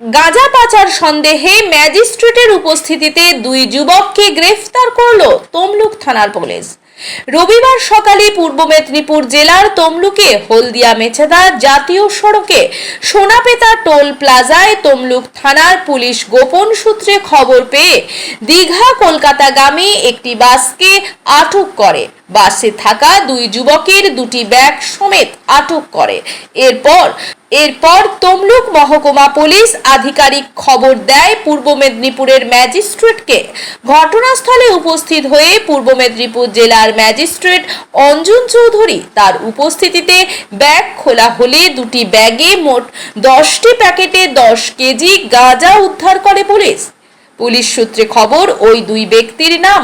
গাঁজা পাচার সন্দেহে ম্যাজিস্ট্রেটের উপস্থিতিতে দুই যুবককে গ্রেফতার করল তমলুক থানার পুলিশ। রবিবার সকালে পূর্ব মেদিনীপুর জেলার তমলুকে হলদিয়া মেছেদা জাতীয় সড়কে সোনাপেতা টোল প্লাজায় তমলুক থানার পুলিশ গোপন সূত্রে খবর পেয়ে দীঘা কলকাতাগামী একটি বাসকে আটক করে। বাসে থাকা দুই যুবকের দুটি ব্যাগ সমেত আটক করে। এরপর এরপর তমলুক মহকুমা পুলিশ আধিকারিক খবর দেয় পূর্ব মেদিনীপুরের ম্যাজিস্ট্রেটকে। ঘটনাস্থলে উপস্থিত হয়ে পূর্ব মেদিনীপুর জেলার ম্যাজিস্ট্রেট অঞ্জন চৌধুরী তার উপস্থিতিতে ব্যাগ খোলা হলে দুটি ব্যাগে মোট দশটি প্যাকেটে দশ কেজি গাঁজা উদ্ধার করে পুলিশ। পুলিশ সূত্রে খবর, ওই দুই ব্যক্তির নাম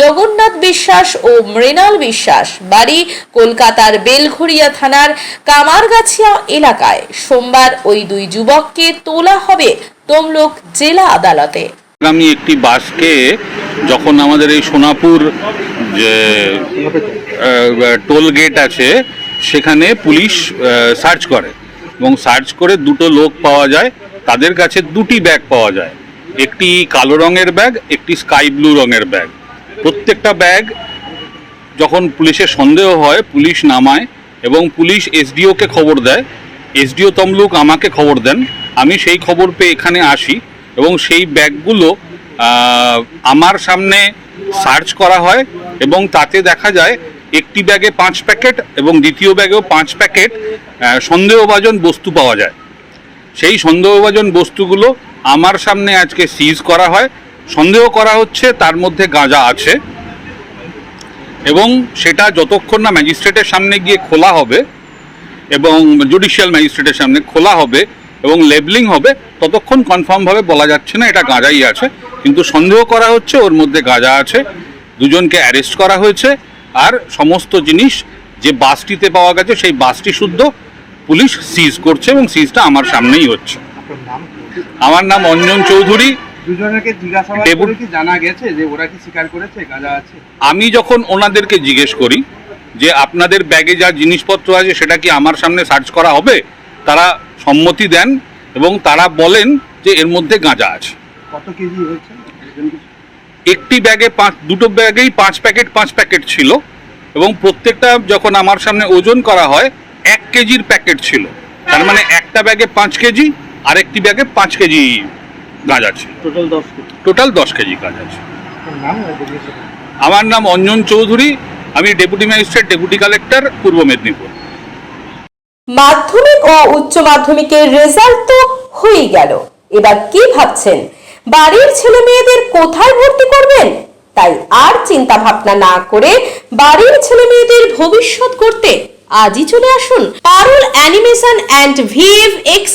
জগন্নাথ বিশ্বাস ও মৃণাল বিশ্বাস। বাড়ি কলকাতার বেলঘড়িয়া থানার কামারগাছিয়া এলাকায়। সোমবার ওই দুই যুবককে তোলা হবে তমলুক জেলা আদালতে। আমি একটি বাসকে যখন আমাদের এই সোনাপুর যে টোল গেট আছে, সেখানে পুলিশ সার্চ করে। এবং সার্চ করে দুটো লোক পাওয়া যায়, তাদের কাছে দুটি ব্যাগ পাওয়া যায়। একটি কালো রঙের ব্যাগ, একটি স্কাই ব্লু রঙের ব্যাগ। প্রত্যেকটা ব্যাগ যখন পুলিশের সন্দেহ হয়, পুলিশ নামায় এবং পুলিশ এসডিওকে খবর দেয়। এসডিও তমলুক আমাকে খবর দেন। আমি সেই খবর পেয়ে এখানে আসি এবং সেই ব্যাগগুলো আমার সামনে সার্চ করা হয় এবং তাতে দেখা যায় একটি ব্যাগে পাঁচ প্যাকেট এবং দ্বিতীয় ব্যাগেও পাঁচ প্যাকেট সন্দেহভাজন বস্তু পাওয়া যায়। সেই সন্দেহভাজন বস্তুগুলো আমার সামনে আজকে সিজ করা হয়। সন্দেহ করা হচ্ছে তার মধ্যে গাঁজা আছে। এবং সেটা যতক্ষণ না ম্যাজিস্ট্রেটের সামনে গিয়ে খোলা হবে এবং জুডিশিয়াল ম্যাজিস্ট্রেটের সামনে খোলা হবে এবং লেবলিং হবে, ততক্ষণ কনফার্মভাবে বলা যাচ্ছে না এটা গাঁজাই আছে। কিন্তু সন্দেহ করা হচ্ছে, ওর মধ্যে গাঁজা আছে। দুজনকে অ্যারেস্ট করা হয়েছে। আর সমস্ত জিনিস যে বাসটিতে পাওয়া গেছে, সেই বাসটি শুদ্ধ পুলিশ সিজ করছে এবং সিজটা আমার সামনেই হচ্ছে। আমার নাম অঞ্জন চৌধুরী। দুজনকে জিজ্ঞাসাবাদ করে কি জানা গেছে যে ওরা কি স্বীকার করেছে গাঁজা আছে? আমি যখন ওনাদেরকে জিজ্ঞেস করি যে আপনাদের ব্যাগে যা জিনিসপত্র আছে সেটা কি আমার সামনে সার্চ করা হবে তারা সম্মতি দেন এবং তারা বলেন যে এর মধ্যে গাঁজা আছে। কত কেজি হয়েছে? একটি ব্যাগে পাঁচ দুটো ব্যাগেই পাঁচ প্যাকেট পাঁচ প্যাকেট ছিল এবং প্রত্যেকটা যখন আমার সামনে ওজন করা হয় এক কেজির প্যাকেট ছিল। তার মানে একটা ব্যাগে পাঁচ কেজি আরেকটি ব্যাগে পাঁচ কেজি গাঁজা ছিল টোটাল দশ কেজি। টোটাল দশ কেজি গাঁজা আছে। আমার নাম অঞ্জন চৌধুরী। আমি ডেপুটি ম্যাজিস্ট্রেট ডেপুটি কালেক্টর পূর্ব মেদিনীপুর। মাধ্যমিক ও উচ্চ মাধ্যমিকের রেজাল্ট তো হয়েই গেল। এবার কি ভাবছেন? বাড়ির ছেলে মেয়েদের কোথায় ভর্তি করবেন? তাই আর চিন্তা ভাবনা না করে বাড়ির ছেলে মেয়েদের ভবিষ্যৎ করতে আজই চলে আসুন Parul animation and VF x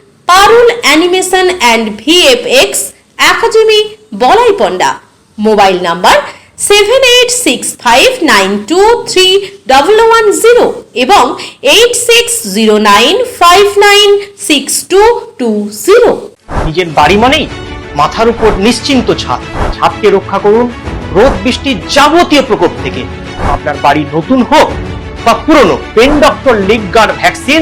Parul animation and VFX academy Balai Panda mobile number seven eight six five nine two three double one zero এবং eight six zero nine five nine six two two zero নিজের বাড়ি মানেই মাথার উপর নিশ্চিন্ত ছাদ। ছাদকে রক্ষা করুন রোদ বৃষ্টির যাবতীয় প্রকোপ থেকে। আপনার বাড়ি নতুন হোক বা পুরনো, pen doctor leak guard vaccine